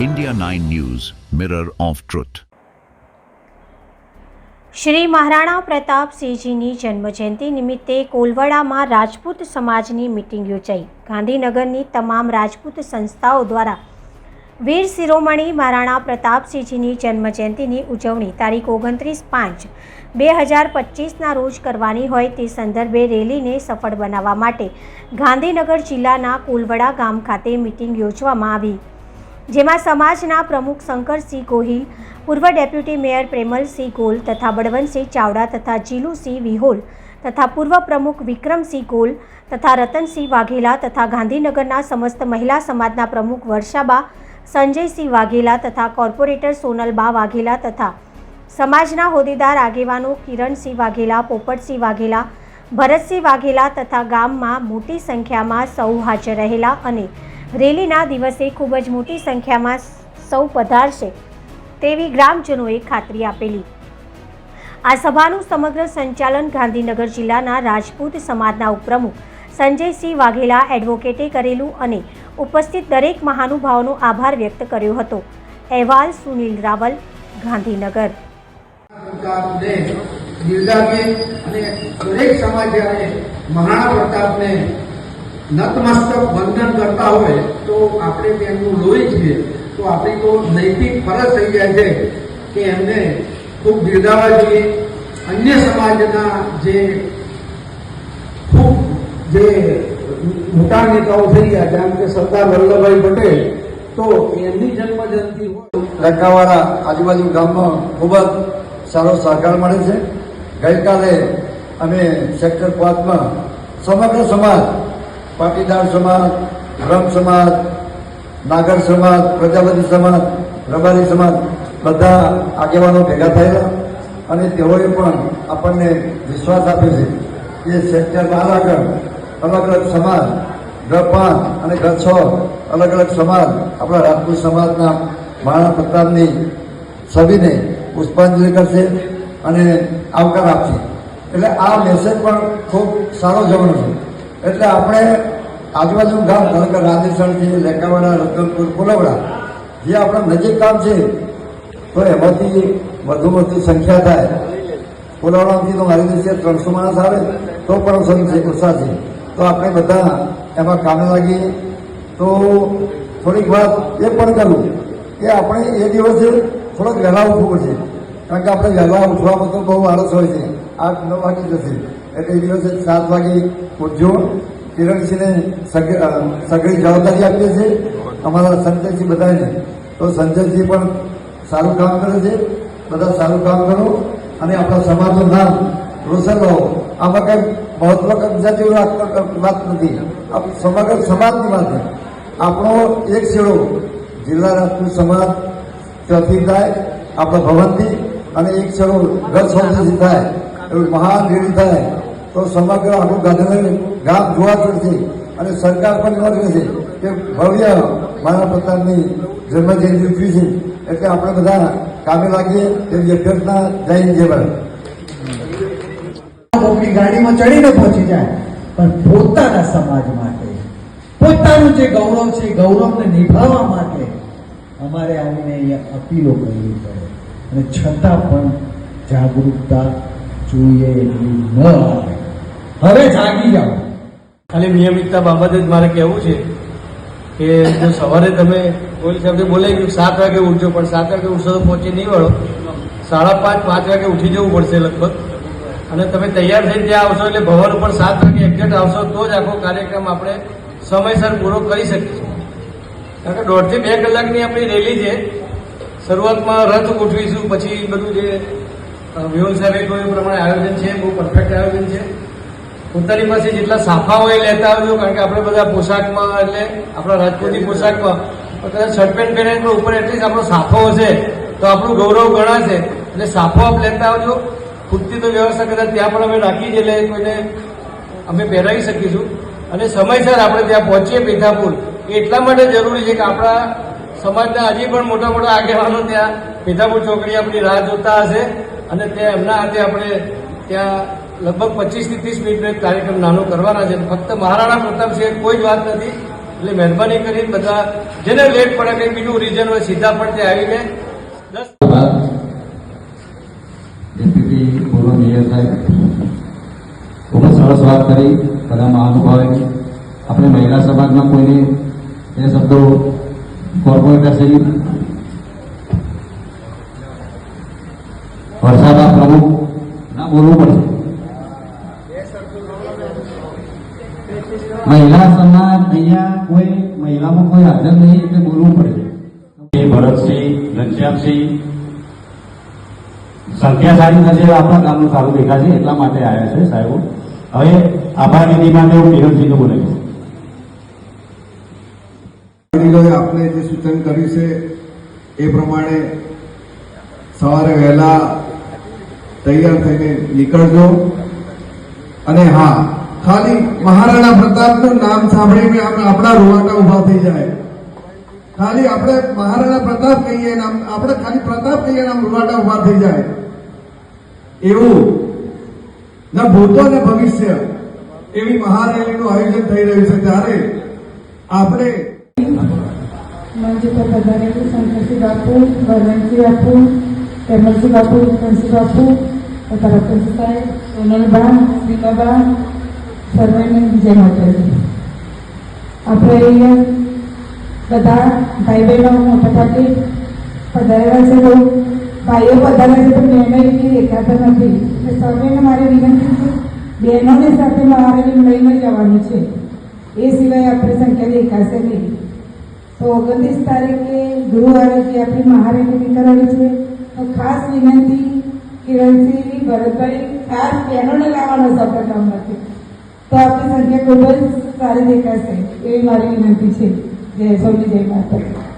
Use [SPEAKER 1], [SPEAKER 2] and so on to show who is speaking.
[SPEAKER 1] India 9 News, Mirror of Truth.
[SPEAKER 2] Shri Maharana પ્રતાપસિંહજીની જન્મજયંતિ નિમિત્તે કોલવડામાં રાજપૂત સમાજની મિટિંગ યોજાઈ ગાંધીનગરની તમામ રાજપૂત સંસ્થાઓ દ્વારા વીર શિરોમણી મહારાણા પ્રતાપસિંહજીની જન્મજયંતિની ઉજવણી તારીખ ઓગણત્રીસ પાંચ બે હજાર પચીસના રોજ કરવાની હોય તે સંદર્ભે રેલીને સફળ બનાવવા માટે ગાંધીનગર જિલ્લાના કોલવડા ગામ ખાતે મિટિંગ યોજવામાં આવી જેમાં સમાજના પ્રમુખ શંકરસિંહ ગોહિલ, પૂર્વ ડેપ્યુટી મેયર પ્રેમલસિંહ ગોલ તથા બળવંતસિંહ ચાવડા તથા જીલુસિંહ વિહોલ તથા પૂર્વ પ્રમુખ વિક્રમસિંહ ગોલ તથા રતનસિંહ વાઘેલા તથા ગાંધીનગરના સમસ્ત મહિલા સમાજના પ્રમુખ વર્ષાબા, સંજયસિંહ વાઘેલા તથા કોર્પોરેટર સોનલબા વાઘેલા તથા સમાજના હોદ્દેદાર આગેવાનો કિરણસિંહ વાઘેલા, પોપટસિંહ વાઘેલા, ભરતસિંહ વાઘેલા તથા ગામમાં મોટી સંખ્યામાં સૌ હાજર રહેલા અને રેલીના દિવસે ખૂબ જ મોટી સંખ્યામાં સૌ પધારશે તેવી ગ્રામજનોએ ખાતરી આપેલી. આ સભાનું સમગ્ર સંચાલન ગાંધીનગર જિલ્લાના રાજપૂત સમાજના ઉપપ્રમુખ સંજયસિંહ વાઘેલા એડવોકેટે કરેલું અને ઉપસ્થિત દરેક મહાનુભાવોનો આભાર વ્યક્ત કર્યો હતો. અહેવાલ સુનિલ રાવલ, ગાંધીનગર.
[SPEAKER 3] અને દરેક સમાજ જ્યારે મહારાણા પ્રતાપને નતમસ્તક વંદન કરતા હોય તો આપણે તેમનું લોહી છીએ. તો આપણી તો નૈતિક ફરજ થઈ જાય છે કે એમને ખૂબ બિરદાવવા જોઈએ. અન્ય સમાજના જે ખૂબ જે મોટા નેતાઓ થઈ ગયા, જેમ કે સરદાર વલ્લભભાઈ પટેલ, તો એમની જન્મજયંતિ હોય
[SPEAKER 4] લંકાવાળા આજુબાજુ ગામમાં ખૂબ જ સારો સહકાર મળે છે. ગઈકાલે અમે સેક્ટર પાંચમાં સમગ્ર સમાજ પાટીદાર સમાજ બ્રહ્મ સમાજ, નાગર સમાજ, પ્રજાપતિ સમાજ, રબારી સમાજ બધા આગેવાનો ભેગા થયેલા અને તેઓએ પણ આપણને વિશ્વાસ આપ્યો છે કે સેક્ટર બાર આગળ અલગ અલગ સમાજ ગ પાંચ અને ગ છ અલગ અલગ સમાજ આપણા રાજપૂત સમાજના મહારાણા પ્રતાપની છબીને પુષ્પાંજલિ કરશે અને આવકાર આપશે. એટલે આ મેસેજ પણ ખૂબ સારો જવાનો છે. એટલે આપણે આજુબાજુનું ગામ ધારો કે રાધેસણ છે લેકાવાડા રતનપુર કોલવડા જે આપણા નજીક ગામ છે, તો એમાંથી વધુ વધુ સંખ્યા થાય. કોલાવડાથી તો મારી દિવસે ત્રણસો માણસ આવે, તો પણ સંખ્યા ઓછા છે. તો આપણે બધા એમાં કામે લાગીએ. તો થોડીક વાત એ પણ કરું કે આપણે એ દિવસે થોડોક વહેલા ઉઠવું પડશે. કારણ કે આપણે વહેલા ઉઠવામાં તો બહુ આળસ હોય છે. આઠ, નવ વાગી જશે. એટલે એ દિવસે સાત વાગે ઉઠજો. કિરણસિંહને સઘળી જવાબદારી આપીએ છીએ. અમારા સંજયસિંહ બધાને. તો સંજયસિંહ પણ સારું કામ કરે છે. બધા સારું કામ કરો. અને આપણા સમાજનું નામ રોશન રહો. આમાં કંઈ મહત્વાકાંક્ષા જેવી વાત નથી. સમગ્ર સમાજની વાત છે. આપણો એક છેડો જિલ્લા રાજપૂત સમાજ ત્યાંથી થાય, આપણા ભવનથી, અને એક છેડો ગત સૌથી થાય. એવું મહાન રેડી થાય. તો સમગ્ર આખું ગાંધીનગર ગામ જોવા પડશે અને સરકાર પણ જોવા છે કે ભવ્ય મારા પ્રતાપની જન્મજયંતિ ઉજવી છે. એટલે આપણે બધા કામે લાગીએ એવી અભ્યર્થના જય જય ભારત.
[SPEAKER 5] ગાડીમાં ચડીને પહોંચી જાય, પણ પોતાના સમાજ માટે, પોતાનું જે ગૌરવ છે ગૌરવને નિભાવવા માટે અમારે આવીને અહીંયા અપીલો કરવી પડે. અને છતાં પણ જાગૃતતા જોઈએ ન આવે. હવે જાગી જાઓ.
[SPEAKER 6] ખાલી નિયમિતતા બાબતે જ મારે કહેવું છે કે જો સવારે તમે કોઈ શબ્દ બોલાઈ ગયું, સાત વાગે ઉઠજો, પણ સાત વાગે ઉઠશો તો પહોંચી નહીં વળો સાડા પાંચ પાંચ વાગે ઉઠી જવું પડશે લગભગ. અને તમે તૈયાર થઈ ત્યાં આવશો એટલે ભવન ઉપર સાત વાગે એક્ઝેક્ટ આવશો તો જ આખો કાર્યક્રમ આપણે સમયસર પૂરો કરી શકીશું. કારણ કે દોઢથી બે કલાકની આપણી રેલી છે. શરૂઆતમાં રથ ગોઠવીશું, પછી બધું જે વિહોલ સાહેબે કહ્યું પ્રમાણે આયોજન છે, બહુ પરફેક્ટ આયોજન છે. પોતાની પાસે જેટલા સાફા હોય લેતા આવજો, કારણ કે આપણે બધા પોશાકમાં એટલે આપણા રાજપૂતી પોશાકમાં કદાચ શર્ટ પેન્ટ પહેરે, પણ ઉપર એટલીસ્ટ આપણો સાફો હશે તો આપણું ગૌરવ ગણાશે. એટલે સાફો આપ લેતા આવજો. ખૂટતી તો વ્યવસ્થા કદાચ ત્યાં પણ અમે રાખી છે, એટલે કોઈને અમે પહેરાવી શકીશું. અને સમયસર આપણે ત્યાં પહોંચીએ પેથાપુર. એટલા માટે જરૂરી છે કે આપણા સમાજના હજી પણ મોટા મોટા આગેવાનો ત્યાં પેથાપુર ચોકડી આપણી રાહ જોતા હશે અને તે એમના હાથે આપણે ત્યાં લગભગ પચીસથી ત્રીસ મિનિટનો એક કાર્યક્રમ નાનો કરવાના છે. ફક્ત મહારાણા પ્રતાપ સિવાય કોઈ જ વાત નથી. એટલે મહેરબાની કરીને બધા જેને લેટ પડે કંઈ બીજું રીઝન હોય સીધા પણ તે આવીને દસ
[SPEAKER 7] ડેપ્યુટી પૂર્વ મેયર સાહેબ, ખૂબ જ સરસ વાત કરી, બધા મહાનુભાવે આપણે મહિલા સમાજમાં કોઈને એ શબ્દો કોર્પોરેટર શ્રી વરસાદા પ્રમુખ ના બોલવું પડશે. મહિલા સમાજ અહીંયા કોઈ મહિલામાં કોઈ હાજર નહીં એટલે બોલવું પડે ભરતસિંહ ઘનશ્યામસિંહ સંખ્યા સારી થશે આપણા ગામનું સારું દેખાશે એટલા માટે આવ્યા છે સાહેબો હવે આભાર નિધિ માટે હું કિરણસિંહને બોલાવીશ
[SPEAKER 8] છું આપણે જે સૂચન કર્યું છે એ પ્રમાણે સવારે વહેલા તૈયાર થઈને નીકળજો. અને હા ખાલી મહારાણા પ્રતાપનું નામ સાંભળીને આપણા રૂવાટા ઊભા થઈ જાય. ખાલી આપણે મહારાણા પ્રતાપ કહીએ આપણે ખાલી પ્રતાપ કહીએ નામ રૂવાટા ઊભા થઈ જાય. એવું ના ભૂતો ને ભવિષ્ય. એવી મહારેલીનું આયોજન થઈ રહ્યું છે ત્યારે આપણે
[SPEAKER 9] મંચ પર પધારેલું શંકરસિંહ બાપુ ભરણસિંહ બાપુ કમલસિંહ બાપુ વિક્રમસિંહ બાપુ તથા રતનસિંહ સાહેબ સર્વેને વિજય માતાજી. આપણે અહીંયા બધા ભાઈ બહેનો મોટા પધાર્યા છે તો ભાઈઓ પધાર્યા છે તો બહેનો એટલી દેખાતા નથી. એટલે સર્વેને મારે વિનંતી છે, બહેનોને સાથે મારે લઈને જવાનું છે. એ સિવાય આપણે સંખ્યા દેખાશે નહીં. તો ઓગણત્રીસ તારીખે ગુરુવારે જે આપણી મહારેલી નીકળવાની છે. તો ખાસ વિનંતી કિરણસિંહ ભરતભાઈ, ખાસ બહેનોને લાવવાનો આપણા ગામમાંથી. તો આપણી સંખ્યા ખૂબ જ સારી દેખાશે એવી મારી વિનંતી છે જય સૌની જય માતા